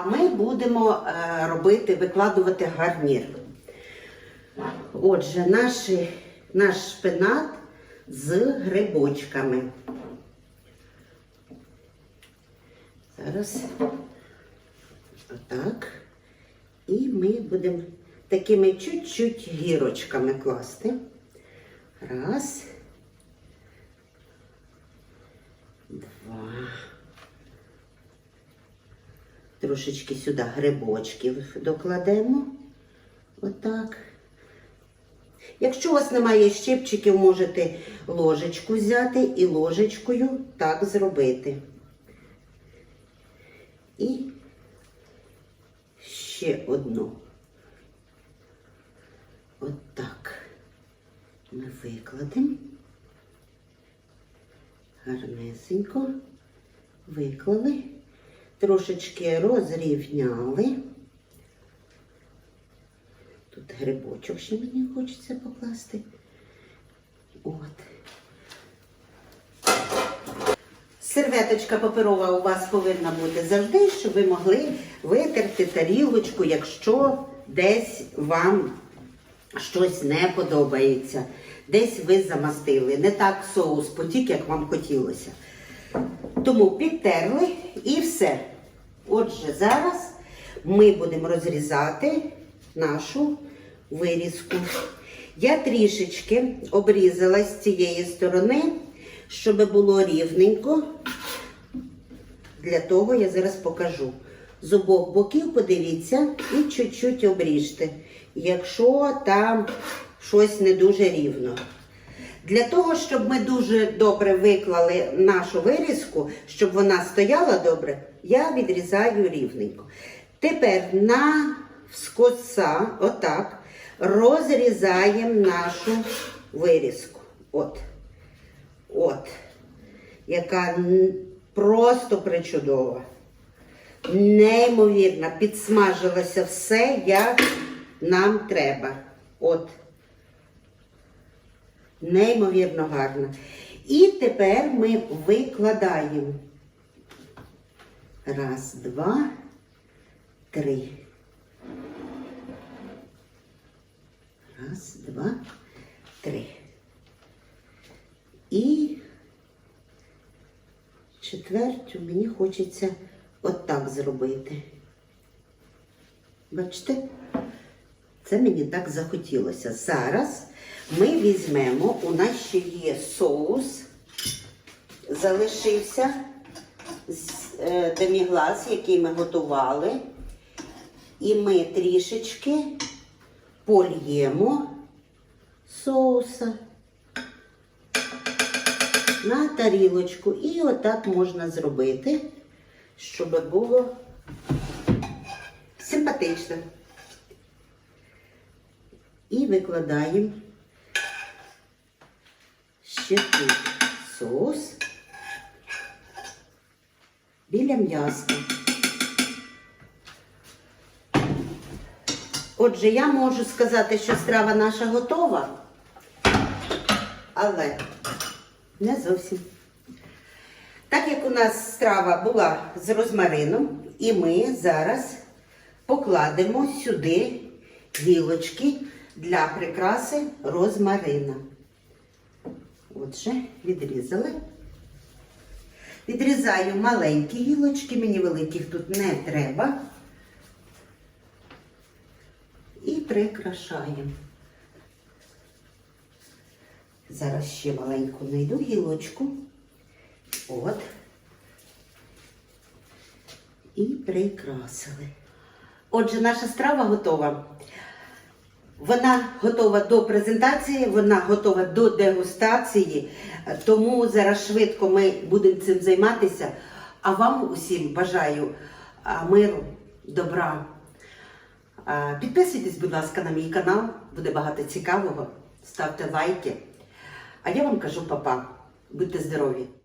А ми будемо е, робити, викладувати гарнір. Отже, наші, наш шпинат з грибочками. Зараз отак. І ми будемо такими чуть-чуть гірочками класти. Раз. Два. Трошечки сюди грибочків докладемо. Отак. Якщо у вас немає щипчиків, можете ложечку взяти і ложечкою так зробити. І ще одну. Отак. Ми викладемо. Гарнесенько. Виклали. Трошечки розрівняли. Тут грибочок ще мені хочеться покласти. От. Серветочка паперова у вас повинна бути завжди, щоб ви могли витерти тарілочку, якщо десь вам щось не подобається. Десь ви замастили. Не так соус потік, як вам хотілося. Тому підтерли і все. Отже, зараз ми будемо розрізати нашу вирізку. Я трішечки обрізала з цієї сторони, щоб було рівненько. Для того я зараз покажу. З обох боків подивіться і чуть-чуть обріжте, якщо там щось не дуже рівно. Для того, щоб ми дуже добре виклали нашу вирізку, щоб вона стояла добре, я відрізаю рівненько. Тепер на скоса, отак, розрізаємо нашу вирізку. От. От. Яка просто причудова. Неймовірно, підсмажилося все, як нам треба. От. Неймовірно гарно. І тепер ми викладаємо. Раз, два, три. Раз, два, три. І четверту мені хочеться отак зробити. Бачите? Це мені так захотілося. Зараз ми візьмемо, у нас ще є соус, залишився з е, деміглас, який ми готували. І ми трішечки польємо соуса на тарілочку. І отак можна зробити, щоб було симпатично. І викладаємо ще тут соус біля м'яска. Отже, я можу сказати, що страва наша готова, але не зовсім. Так як у нас страва була з розмарином, і ми зараз покладемо сюди гілочки для прикраси розмарина. Отже, відрізали. Відрізаю маленькі гілочки, мені великих тут не треба. І прикрашаємо. Зараз ще маленьку знайду гілочку. От. І прикрасили. Отже, наша страва готова. Вона готова до презентації, вона готова до дегустації, тому зараз швидко ми будемо цим займатися. А вам усім бажаю миру, добра. Підписуйтесь, будь ласка, на мій канал, буде багато цікавого. Ставте лайки. А я вам кажу, папа, будьте здорові!